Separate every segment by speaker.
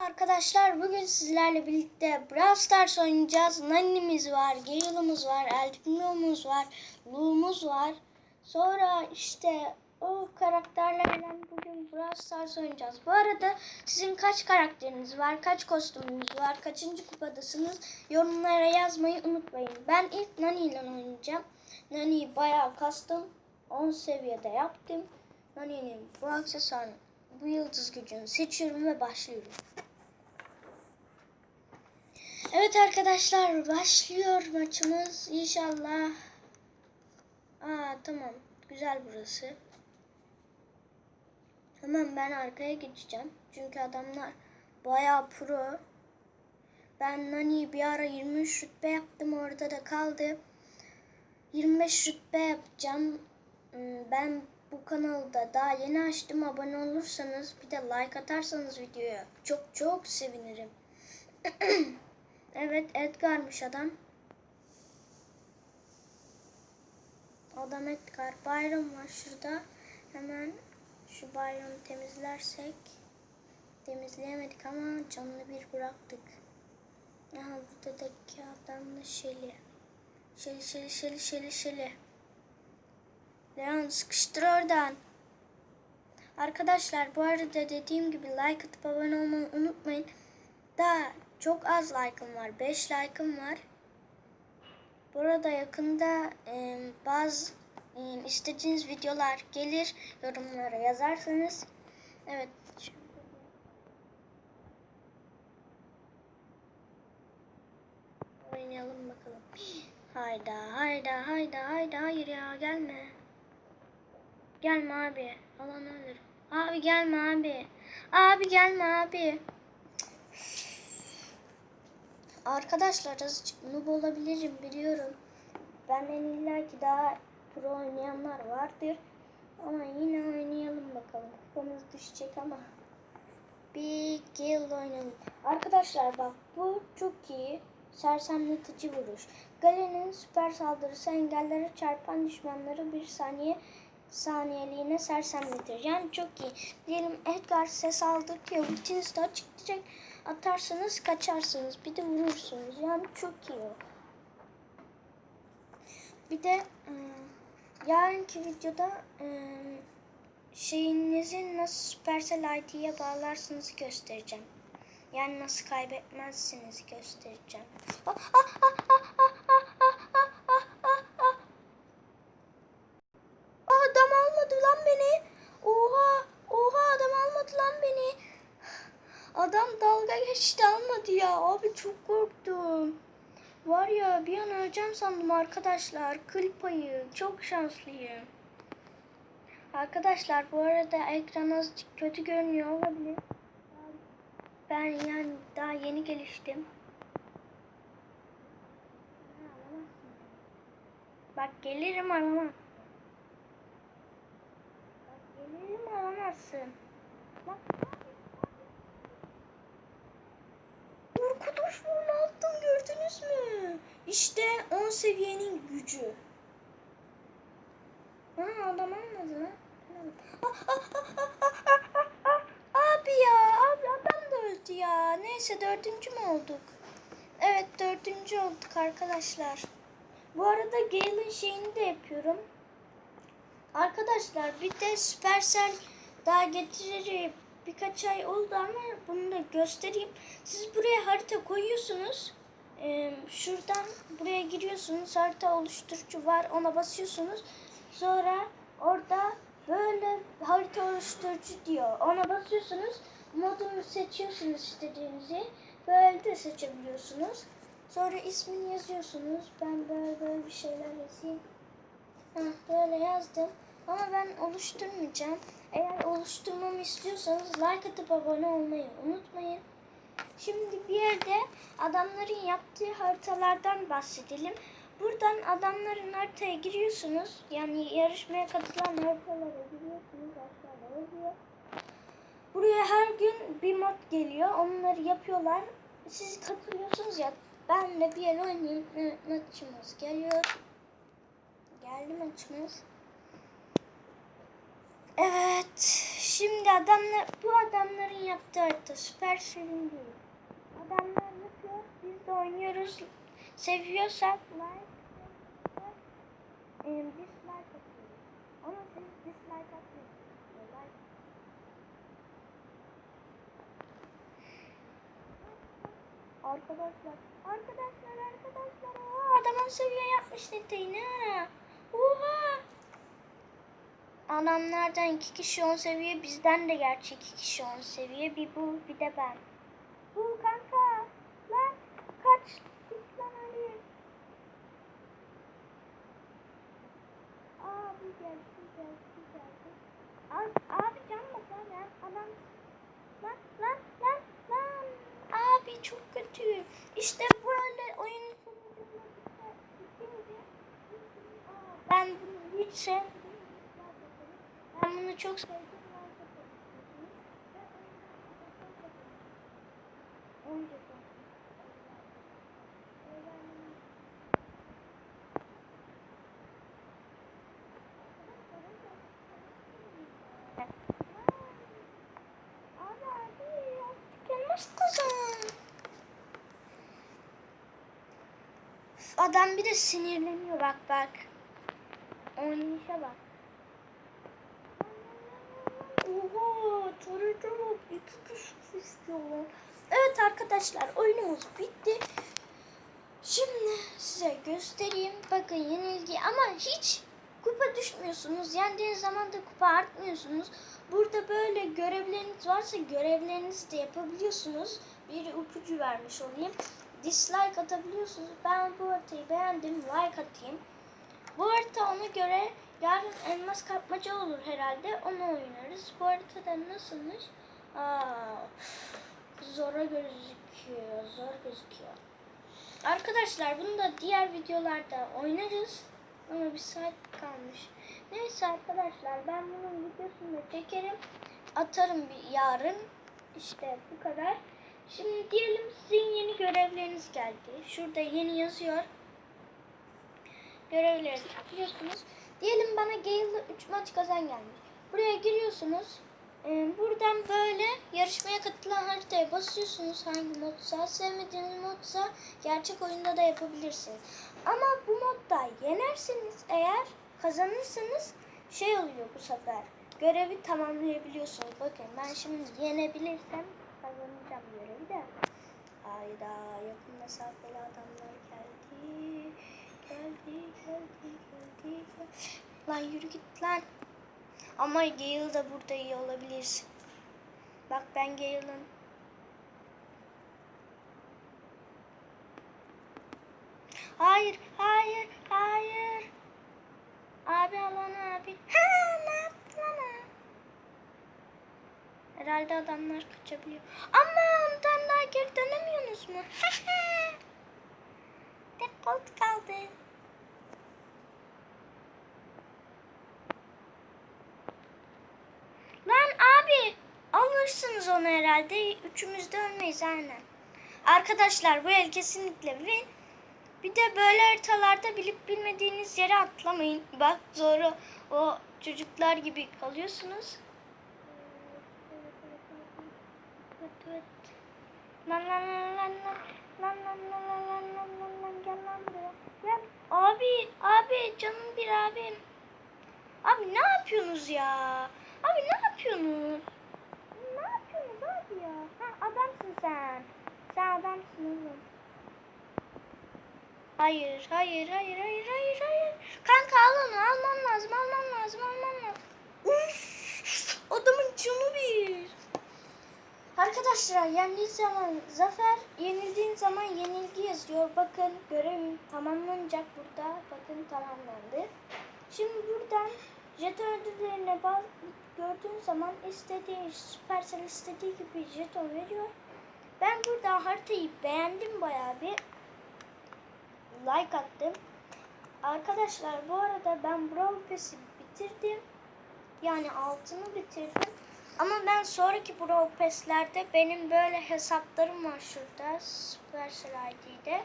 Speaker 1: Arkadaşlar bugün sizlerle birlikte Brawl Stars oynayacağız. Nani'miz var, Gale'ımız var, Elpino'muz var, Lu'muz var. Sonra işte o karakterlerle bugün Brawl Stars oynayacağız. Bu arada sizin kaç karakteriniz var, kaç kostümünüz var, kaçıncı kupadasınız yorumlara yazmayı unutmayın. Ben ilk Nani ile oynayacağım. Nani'yi bayağı kastım. 10 seviyede yaptım. Nani'nin bu aksesuarını, bu yıldız gücünü seçiyorum ve başlıyorum. Evet arkadaşlar başlıyor maçımız inşallah. Aa tamam güzel burası. Hemen ben arkaya geçeceğim. Çünkü adamlar bayağı pro. Ben Nani'yi bir ara 23 rütbe yaptım orada da kaldı. 25 rütbe yapacağım. Hmm, Ben bu kanalda daha yeni açtım. Abone olursanız bir de like atarsanız videoya çok çok sevinirim. Evet Edgar'mış adam. Adam Edgar. Bayram var şurada. Hemen şu bayramı temizlersek. Temizleyemedik ama canlı bir bıraktık. Aha buradaki adam da Şeli. Şeli Şeli Şeli Şeli Şeli. Leon sıkıştır oradan. Arkadaşlar bu arada dediğim gibi like atıp abone olmayı unutmayın. Daha çok az like'ım var. 5 like'ım var. Burada yakında e, bazı e, istediğiniz videolar gelir. Yorumlara yazarsanız. Evet. Oynayalım bakalım. Hayda hayda hayda hayda hayır ya gelme. Gelme abi. Alan ölür. Abi gelme abi. Abi gelme abi. Arkadaşlar azıcık noob olabilirim biliyorum. Benden illaki daha pro oynayanlar vardır. Ama yine oynayalım bakalım. Kupamız düşecek ama. Bir Gale oynayalım. Arkadaşlar bak bu çok iyi. Sersemletici vuruş. Galen'in süper saldırısı engellere çarpan düşmanları bir saniye saniyeliğine sersemletir. Yani çok iyi. Diyelim Edgar ses aldı de açık direkt atarsınız kaçarsınız. Bir de vurursunuz. Yani çok iyi. Bir de ım, yarınki videoda ım, şeyinizi nasıl Supercell ID'ye bağlarsınız göstereceğim. Yani nasıl kaybetmezsiniz göstereceğim. Ah, ah, ah, ah, ah, ah, ah, ah. Aa, Adam almadı lan beni. Oha, oha adam almadı lan beni. Adam dalga geçti almadı ya. Abi çok korktum. Var ya bir an öleceğim sandım arkadaşlar. Kıl payı. Çok şanslıyım. Arkadaşlar bu arada ekran azıcık kötü görünüyor olabilir. Ben yani daha yeni geliştim. Bak gelirim alamam. Bak gelirim alamazsın. Bak. Arkadaş ne yaptım gördünüz mü? 10 seviyenin gücü. Ha adam anladı. Ah, ah, ah, ah, ah, ah, ah, ah. Abi ya abi adam da öldü ya. Neyse dördüncü mü olduk? Evet dördüncü olduk arkadaşlar. Bu arada Gale'ın şeyini de yapıyorum. Arkadaşlar bir de Supercell daha getirir birkaç ay oldu ama bunu da göstereyim. Siz buraya harita koyuyorsunuz. Ee, şuradan buraya giriyorsunuz. Harita oluşturucu var. Ona basıyorsunuz. Sonra orada böyle harita oluşturucu diyor. Ona basıyorsunuz. Modunu seçiyorsunuz istediğinizi. Böyle de seçebiliyorsunuz. Sonra ismini yazıyorsunuz. Ben böyle böyle bir şeyler yazayım. Heh, böyle yazdım. Ama ben oluşturmayacağım. Eğer oluşturmamı istiyorsanız like atıp abone olmayı unutmayın. Şimdi bir yerde adamların yaptığı haritalardan bahsedelim. Buradan adamların haritaya giriyorsunuz. Yani yarışmaya katılan haritalara giriyorsunuz. Aşağıda. Buraya her gün bir mod geliyor. Onları yapıyorlar. Siz katılıyorsunuz ya. Ben de bir yer oynayayım. Evet, Maçımız geliyor. Geldi maçımız. Evet. Şimdi adamlar, bu adamların yaptığı harita süper sevim değil. Adamlar yapıyor, biz de oynuyoruz. Seviyorsak like, e, dislike atıyoruz. Ama siz dislike atmıyorsunuz. Like. Arkadaşlar, arkadaşlar, arkadaşlar. Oha, adamın seviye yapmış niteğini ha. Oha. Adamlardan iki kişi on seviye, bizden de gerçi iki kişi on seviye. Bir bu, bir de ben. Bu kanka. Lan kaç. Git lan Ali. Abi geldi, geldi, geldi. Abi, abi can bak lan ya. Adam. Lan, lan, lan, lan. Abi çok kötü. İşte çok Adam bir de sinirleniyor bak bak. Oynayışa bak. Oha bak iki kişi istiyor. Evet arkadaşlar oyunumuz bitti. Şimdi size göstereyim. Bakın yenilgi ama hiç kupa düşmüyorsunuz. Yendiğiniz zaman da kupa artmıyorsunuz. Burada böyle görevleriniz varsa görevlerinizi de yapabiliyorsunuz. Bir ipucu vermiş olayım. Dislike atabiliyorsunuz. Ben bu haritayı beğendim. Like atayım. Bu harita ona göre yarın elmas kapmaca olur herhalde. Onu oynarız. Bu haritada nasılmış? Aa, zora gözüküyor. Zor gözüküyor. Arkadaşlar bunu da diğer videolarda oynarız. Ama bir saat kalmış. Neyse arkadaşlar ben bunun videosunu da çekerim. Atarım bir yarın. İşte bu kadar. Şimdi diyelim sizin yeni görevleriniz geldi. Şurada yeni yazıyor. Görevleri yapıyorsunuz. Diyelim bana Gale'da 3 maç kazan gelmiş. Buraya giriyorsunuz. Ee, buradan böyle yarışmaya katılan haritaya basıyorsunuz hangi modsa. Sevmediğiniz modsa gerçek oyunda da yapabilirsiniz. Ama bu modda yenerseniz eğer kazanırsanız şey oluyor bu sefer. Görevi tamamlayabiliyorsunuz. Bakın ben şimdi yenebilirsem kazanacağım görevi de. Hayda yakın mesafeli adamlar geldi. Geldi, geldi, geldi, geldi. Lan yürü git lan. Ama Gale da burada iyi olabilir. Bak ben Gale'ın Hayır, hayır, hayır. Abi alan abi. Ha, ne yaptın ana? Herhalde adamlar kaçabiliyor. Ama ondan daha geri dönemiyorsunuz mu? Tek kaldı. Lan abi onu herhalde. Üçümüz de ölmeyiz aynen. Arkadaşlar bu el kesinlikle win. Bir de böyle haritalarda bilip bilmediğiniz yere atlamayın. Bak zoru o çocuklar gibi kalıyorsunuz. Abi abi canım bir abim. Abi ne yapıyorsunuz ya? Abi ne yapıyorsunuz? Ne yapıyorsunuz abi ya? Ha adamsın sen. Sen adamsın oğlum. Hayır, hayır, hayır, hayır, hayır, hayır. Kanka al onu, alman lazım, alman lazım, alman lazım. Uf, adamın canı bir. Arkadaşlar yendiği zaman zafer, yenildiğin zaman yenilgi yazıyor. Bakın görevim tamamlanacak burada. Bakın tamamlandı. Şimdi buradan jeton ödüllerine bak gördüğün zaman istediği Supercell istediği gibi jeton veriyor. Ben burada haritayı beğendim bayağı bir like attım. Arkadaşlar bu arada ben Brawl Pass'i bitirdim. Yani altını bitirdim. Ama ben sonraki Brawl Pass'lerde benim böyle hesaplarım var şurada. Supercell ID'de.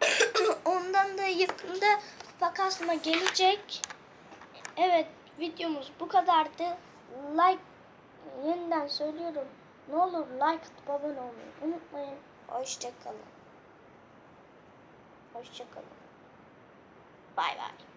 Speaker 1: Ondan da yakında kupa gelecek. Evet videomuz bu kadardı. like yeniden söylüyorum. Ne olur like atıp abone olmayı unutmayın. Hoşçakalın. Hoşçakalın. Bay bay.